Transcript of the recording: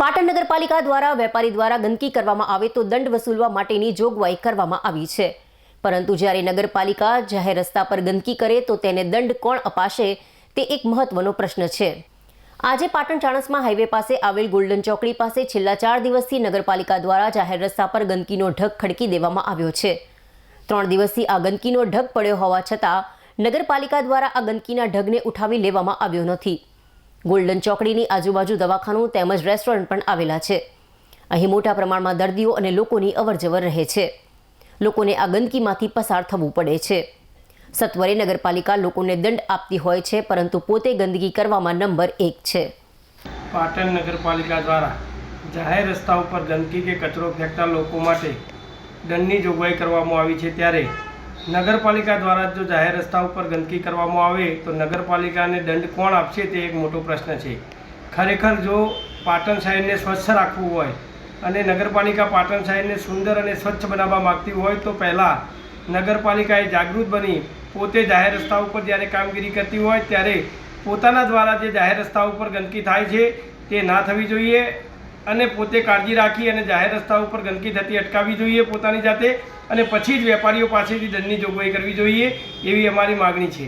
પાટણ નગરપાલિકા દ્વારા વેપારી દ્વારા ગંદકી કરવામાં આવે તો દંડ વસૂલવા માટેની જોગવાઈ કરવામાં આવી છે. પરંતુ જ્યારે નગરપાલિકા જાહેર રસ્તા પર ગંદકી કરે તો તેને દંડ કોણ અપાશે તે એક મહત્વનો પ્રશ્ન છે. આજે પાટણ ચાણસમાં હાઈવે પાસે આવેલ ગોલ્ડન ચોકડી પાસે છેલ્લા ચાર દિવસથી નગરપાલિકા દ્વારા જાહેર રસ્તા પર ગંદકીનો ઢગ ખડકી દેવામાં આવ્યો છે. ત્રણ દિવસથી આ ગંદકીનો ઢગ પડ્યો હોવા છતાં નગરપાલિકા દ્વારા આ ગંદકીના ઢગને ઉઠાવી લેવામાં આવ્યો નથી. ગોલ્ડન ચોકડીની આજુબાજુ દવાખાનું તેમજ રેસ્ટોરન્ટ પણ આવેલા છે. અહીં મોટા પ્રમાણમાં દર્દીઓ અને લોકોની અવરજવર રહે છે. લોકોને આ ગંદકીમાંથી પસાર થવું પડે છે. સત્વરે નગરપાલિકા લોકોને દંડ આપતી હોય છે, પરંતુ પોતે ગંદકી કરવામાં નંબર એક છે. પાટણ નગરપાલિકા દ્વારા જાહેર રસ્તા ઉપર ગંદકી કે કચરો ફેંકતા લોકો માટે દંડની જોગવાઈ કરવામાં આવી છે ત્યારે નગરપાલિકા દ્વારા જો જાહેર રસ્તા ઉપર ગંદકી કરવામાં આવે તો નગરપાલિકાને દંડ કોણ આપશે તે એક મોટો પ્રશ્ન છે. ખરેખર જો પાટણ શહેરને સ્વચ્છ રાખવું હોય અને નગરપાલિકા પાટણ શહેરને સુંદર અને સ્વચ્છ બનાવવા માગતી હોય તો પહેલાં નગરપાલિકાએ જાગૃત બની પોતે જાહેર રસ્તા ઉપર જ્યારે કામગીરી કરતી હોય ત્યારે પોતાના દ્વારા જે જાહેર રસ્તા ઉપર ગંદકી થાય છે તે ના થવી જોઈએ. અને પોતે કાળજી રાખી અને જાહેર રસ્તા ઉપર ગંદકી થતી અટકાવવી જોઈએ પોતાની જાતે અને પછી જ વેપારીઓ પાસેથી દંડની જોગવાઈ કરવી જોઈએ એવી અમારી માગણી છે.